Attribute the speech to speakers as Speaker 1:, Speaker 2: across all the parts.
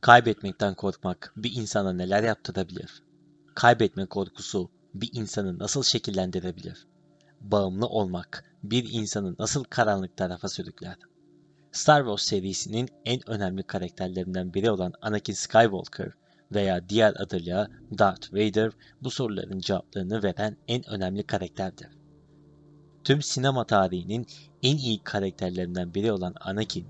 Speaker 1: Kaybetmekten korkmak bir insana neler yaptırabilir? Kaybetme korkusu bir insanı nasıl şekillendirebilir? Bağımlı olmak bir insanı nasıl karanlık tarafa sürükler? Star Wars serisinin en önemli karakterlerinden biri olan Anakin Skywalker veya diğer adıyla Darth Vader bu soruların cevaplarını veren en önemli karakterdir. Tüm sinema tarihinin en iyi karakterlerinden biri olan Anakin,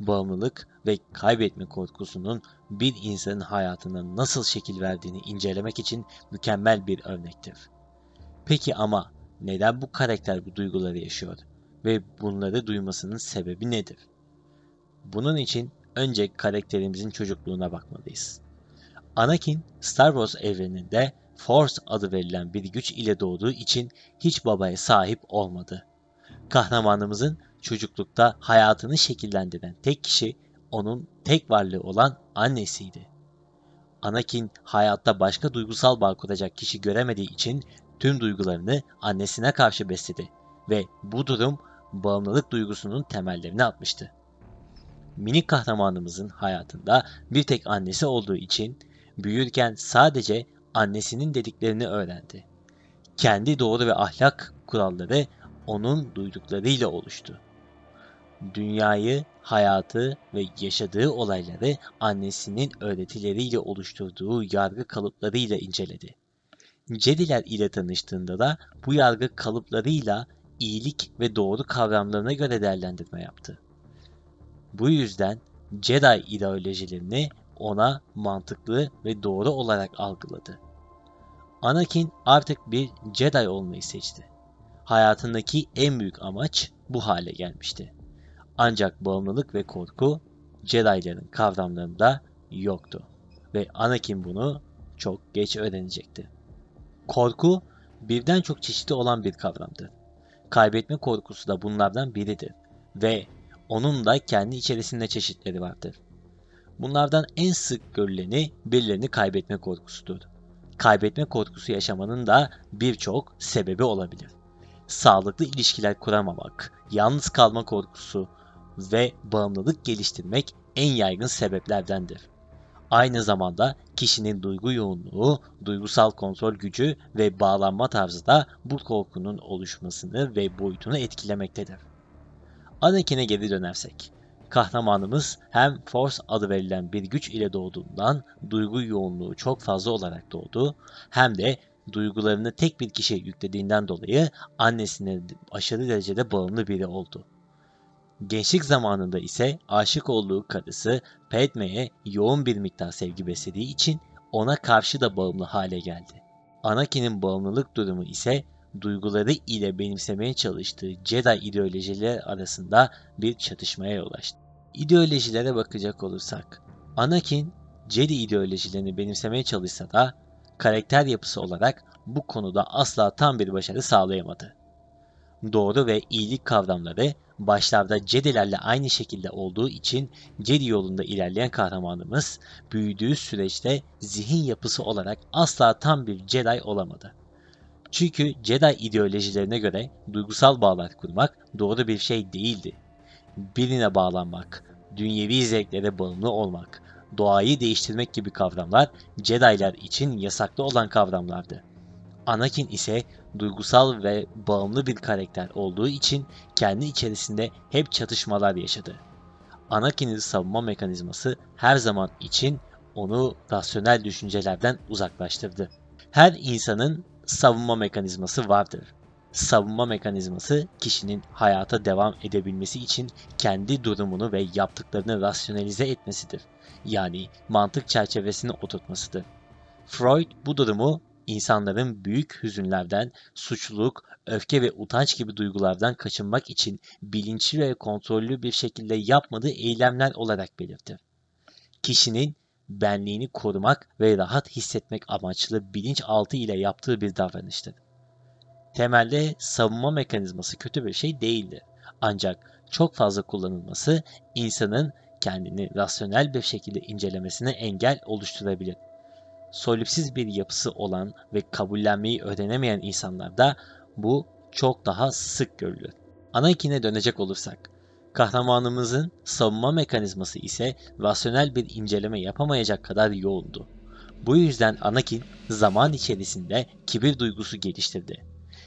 Speaker 1: bağımlılık ve kaybetme korkusunun bir insanın hayatına nasıl şekil verdiğini incelemek için mükemmel bir örnektir. Peki ama neden bu karakter bu duyguları yaşıyor ve bunları duymasının sebebi nedir? Bunun için önce karakterimizin çocukluğuna bakmalıyız. Anakin, Star Wars evreninde Force adı verilen bir güç ile doğduğu için hiç babaya sahip olmadı. Kahramanımızın çocuklukta hayatını şekillendiren tek kişi onun tek varlığı olan annesiydi. Anakin hayatta başka duygusal bağ kuracak kişi göremediği için tüm duygularını annesine karşı besledi ve bu durum bağımlılık duygusunun temellerini atmıştı. Minik kahramanımızın hayatında bir tek annesi olduğu için büyürken sadece annesinin dediklerini öğrendi. Kendi doğru ve ahlak kuralları onun duyduklarıyla oluştu. Dünyayı, hayatı ve yaşadığı olayları annesinin öğretileriyle oluşturduğu yargı kalıplarıyla inceledi. Jediler ile tanıştığında da bu yargı kalıplarıyla iyilik ve doğru kavramlarına göre değerlendirme yaptı. Bu yüzden Jedi ideolojilerini ona mantıklı ve doğru olarak algıladı. Anakin artık bir Jedi olmayı seçti. Hayatındaki en büyük amaç bu hale gelmişti. Ancak bağımlılık ve korku Jedi'ların kavramlarında yoktu ve Anakin bunu çok geç öğrenecekti. Korku birden çok çeşitli olan bir kavramdır. Kaybetme korkusu da bunlardan biridir ve onun da kendi içerisinde çeşitleri vardır. Bunlardan en sık görüleni birilerini kaybetme korkusudur. Kaybetme korkusu yaşamanın da birçok sebebi olabilir. Sağlıklı ilişkiler kuramamak, yalnız kalma korkusu ve bağımlılık geliştirmek en yaygın sebeplerdendir. Aynı zamanda kişinin duygu yoğunluğu, duygusal kontrol gücü ve bağlanma tarzı da bu korkunun oluşmasını ve boyutunu etkilemektedir. Anakin'e geri dönersek, kahramanımız hem Force adı verilen bir güç ile doğduğundan duygu yoğunluğu çok fazla olarak doğdu, hem de duygularını tek bir kişiye yüklediğinden dolayı annesine aşırı derecede bağımlı biri oldu. Gençlik zamanında ise aşık olduğu karısı Padme'ye yoğun bir miktar sevgi beslediği için ona karşı da bağımlı hale geldi. Anakin'in bağımlılık durumu ise duyguları ile benimsemeye çalıştığı Jedi ideolojileri arasında bir çatışmaya yol açtı. İdeolojilere bakacak olursak, Anakin Jedi ideolojilerini benimsemeye çalışsa da karakter yapısı olarak bu konuda asla tam bir başarı sağlayamadı. Doğru ve iyilik kavramları başlarda Jedi'lerle aynı şekilde olduğu için Jedi yolunda ilerleyen kahramanımız büyüdüğü süreçte zihin yapısı olarak asla tam bir Jedi olamadı. Çünkü Jedi ideolojilerine göre duygusal bağlar kurmak doğru bir şey değildi. Birine bağlanmak, dünyevi zevklere bağımlı olmak, doğayı değiştirmek gibi kavramlar Jedi'lar için yasaklı olan kavramlardı. Anakin ise duygusal ve bağımlı bir karakter olduğu için kendi içerisinde hep çatışmalar yaşadı. Anakin'in savunma mekanizması her zaman için onu rasyonel düşüncelerden uzaklaştırdı. Her insanın savunma mekanizması vardır. Savunma mekanizması kişinin hayata devam edebilmesi için kendi durumunu ve yaptıklarını rasyonalize etmesidir. Yani mantık çerçevesine oturtmasıdır. Freud bu durumu insanların büyük hüzünlerden, suçluluk, öfke ve utanç gibi duygulardan kaçınmak için bilinçli ve kontrollü bir şekilde yapmadığı eylemler olarak belirtir. Kişinin benliğini korumak ve rahat hissetmek amaçlı bilinçaltı ile yaptığı bir davranıştır. Temelde savunma mekanizması kötü bir şey değildir. Ancak çok fazla kullanılması insanın kendini rasyonel bir şekilde incelemesine engel oluşturabilir. Solipsiz bir yapısı olan ve kabullenmeyi öğrenemeyen insanlarda bu çok daha sık görülür. Anakin'e dönecek olursak, Kahramanımızın savunma mekanizması ise rasyonel bir inceleme yapamayacak kadar yoğundu. Bu yüzden Anakin zaman içerisinde kibir duygusu geliştirdi.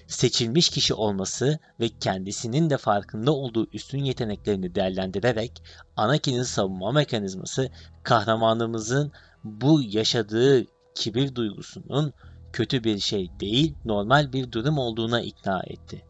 Speaker 1: Seçilmiş kişi olması ve kendisinin de farkında olduğu üstün yeteneklerini değerlendirerek Anakin'in savunma mekanizması kahramanımızın bu yaşadığı kibir duygusunun kötü bir şey değil, normal bir durum olduğuna ikna etti.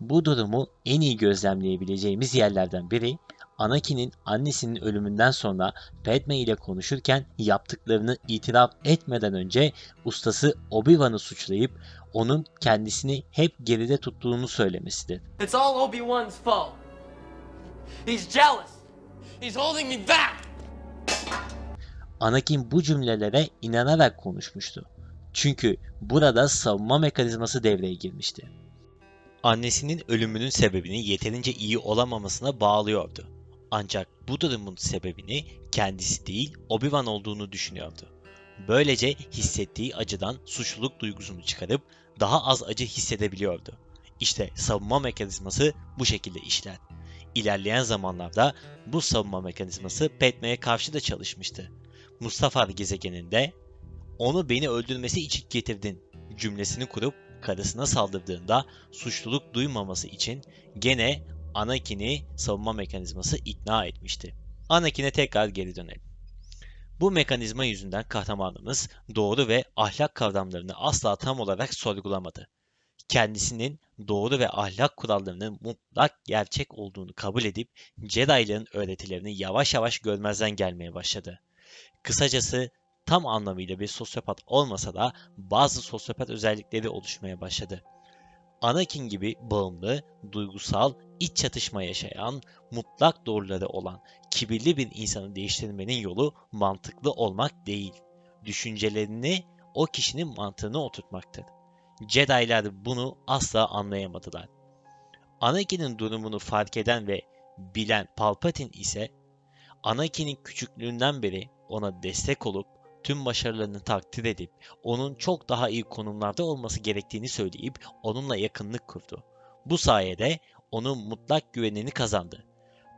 Speaker 1: Bu durumu en iyi gözlemleyebileceğimiz yerlerden biri Anakin'in annesinin ölümünden sonra Padme ile konuşurken yaptıklarını itiraf etmeden önce ustası Obi-Wan'ı suçlayıp onun kendisini hep geride tuttuğunu söylemesidir.
Speaker 2: It's all Obi-Wan's fault. He's jealous. He's holding me back.
Speaker 1: Anakin bu cümlelere inanarak konuşmuştu. Çünkü burada savunma mekanizması devreye girmişti. Annesinin ölümünün sebebini yeterince iyi olamamasına bağlıyordu. Ancak bu durumun sebebini kendisi değil Obi-Wan olduğunu düşünüyordu. Böylece hissettiği acıdan suçluluk duygusunu çıkarıp daha az acı hissedebiliyordu. İşte savunma mekanizması bu şekilde işler. İlerleyen zamanlarda bu savunma mekanizması Padme'ye karşı da çalışmıştı. Mustafar gezegeninde onu beni öldürmesi için getirdin cümlesini kurup karısına saldırdığında suçluluk duymaması için gene Anakin'i savunma mekanizması ikna etmişti. Anakin'e tekrar geri dönelim. Bu mekanizma yüzünden kahramanımız doğru ve ahlak kavramlarını asla tam olarak sorgulamadı. Kendisinin doğru ve ahlak kurallarının mutlak gerçek olduğunu kabul edip Jedi'ların öğretilerini yavaş yavaş görmezden gelmeye başladı. Kısacası tam anlamıyla bir sosyopat olmasa da bazı sosyopat özellikleri oluşmaya başladı. Anakin gibi bağımlı, duygusal, iç çatışma yaşayan, mutlak doğruları olan, kibirli bir insanı değiştirmenin yolu mantıklı olmak değil. Düşüncelerini o kişinin mantığına oturtmaktır. Jedi'lar bunu asla anlayamadılar. Anakin'in durumunu fark eden ve bilen Palpatine ise Anakin'in küçüklüğünden beri ona destek olup tüm başarılarını takdir edip onun çok daha iyi konumlarda olması gerektiğini söyleyip onunla yakınlık kurdu. Bu sayede onun mutlak güvenini kazandı.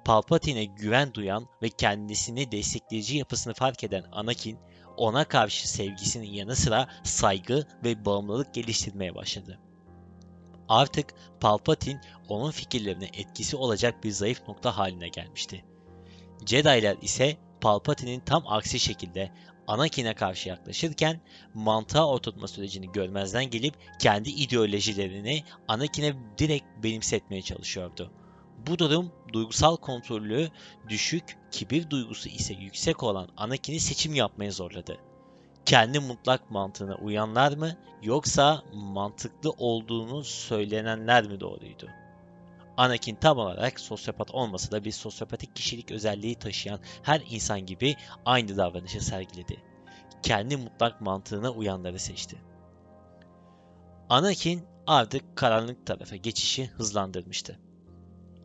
Speaker 1: Palpatine'e güven duyan ve kendisini destekleyici yapısını fark eden Anakin, ona karşı sevgisinin yanı sıra saygı ve bağımlılık geliştirmeye başladı. Artık Palpatine onun fikirlerine etkisi olacak bir zayıf nokta haline gelmişti. Jedi'lar ise Palpatine'in tam aksi şekilde Anakin'e karşı yaklaşırken mantığa oturtma sürecini görmezden gelip kendi ideolojilerini Anakin'e direkt benimsetmeye çalışıyordu. Bu durum duygusal kontrolü düşük, kibir duygusu ise yüksek olan Anakin'i seçim yapmaya zorladı. Kendi mutlak mantığına uyanlar mı yoksa mantıklı olduğunu söylenenler mi doğruydu? Anakin tam olarak sosyopat olmasa da bir sosyopatik kişilik özelliği taşıyan her insan gibi aynı davranışı sergiledi. Kendi mutlak mantığına uyanları seçti. Anakin artık karanlık tarafa geçişi hızlandırmıştı.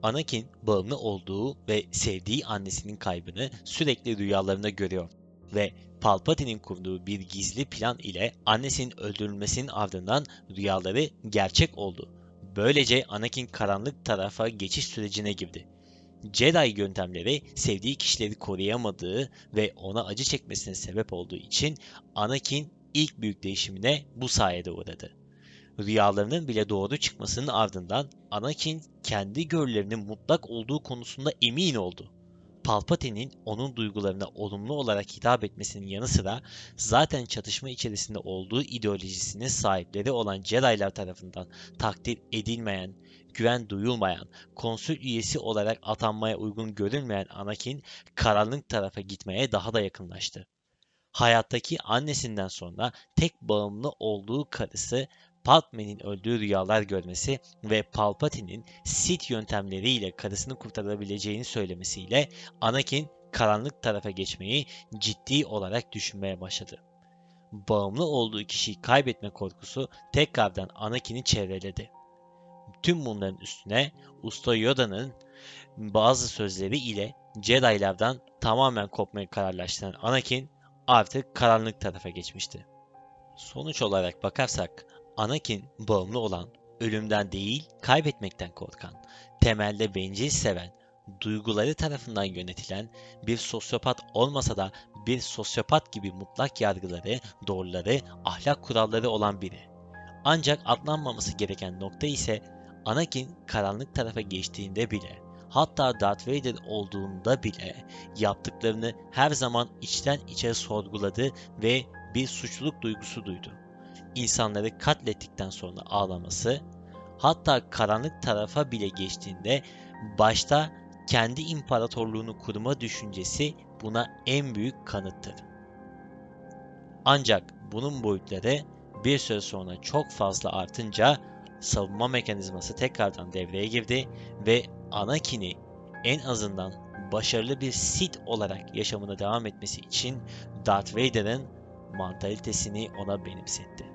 Speaker 1: Anakin bağımlı olduğu ve sevdiği annesinin kaybını sürekli rüyalarında görüyor ve Palpatine'in kurduğu bir gizli plan ile annesinin öldürülmesinin ardından rüyaları gerçek oldu Böylece Anakin karanlık tarafa geçiş sürecine girdi. Jedi yöntemleri sevdiği kişileri koruyamadığı ve ona acı çekmesine sebep olduğu için Anakin ilk büyük değişimine bu sayede uğradı. Rüyalarının bile doğru çıkmasının ardından Anakin kendi görülerinin mutlak olduğu konusunda emin oldu. Palpatine'in onun duygularına olumlu olarak hitap etmesinin yanı sıra zaten çatışma içerisinde olduğu ideolojisinin sahipleri olan Jedi'lar tarafından takdir edilmeyen, güven duyulmayan, konsül üyesi olarak atanmaya uygun görülmeyen Anakin karanlık tarafa gitmeye daha da yakınlaştı. Hayattaki annesinden sonra tek bağımlı olduğu karısı Padme'nin öldüğü rüyalar görmesi ve Palpatine'in Sith yöntemleriyle karısını kurtarabileceğini söylemesiyle Anakin karanlık tarafa geçmeyi ciddi olarak düşünmeye başladı. Bağımlı olduğu kişiyi kaybetme korkusu tekrardan Anakin'i çevreledi. Tüm bunların üstüne Usta Yoda'nın bazı sözleri ile Jedi'lardan tamamen kopmayı kararlaştıran Anakin artık karanlık tarafa geçmişti. Sonuç olarak bakarsak Anakin bağımlı olan, ölümden değil kaybetmekten korkan, temelde bencil seven, duyguları tarafından yönetilen bir sosyopat olmasa da bir sosyopat gibi mutlak yargıları, doğruları, ahlak kuralları olan biri. Ancak atlanmaması gereken nokta ise Anakin karanlık tarafa geçtiğinde bile, hatta Darth Vader olduğunda bile yaptıklarını her zaman içten içe sorguladı ve bir suçluluk duygusu duydu. İnsanları katlettikten sonra ağlaması, hatta karanlık tarafa bile geçtiğinde başta kendi imparatorluğunu kurma düşüncesi buna en büyük kanıttır. Ancak bunun boyutları bir süre sonra çok fazla artınca savunma mekanizması tekrardan devreye girdi ve Anakin'i en azından başarılı bir Sith olarak yaşamına devam etmesi için Darth Vader'ın mantalitesini ona benimsetti.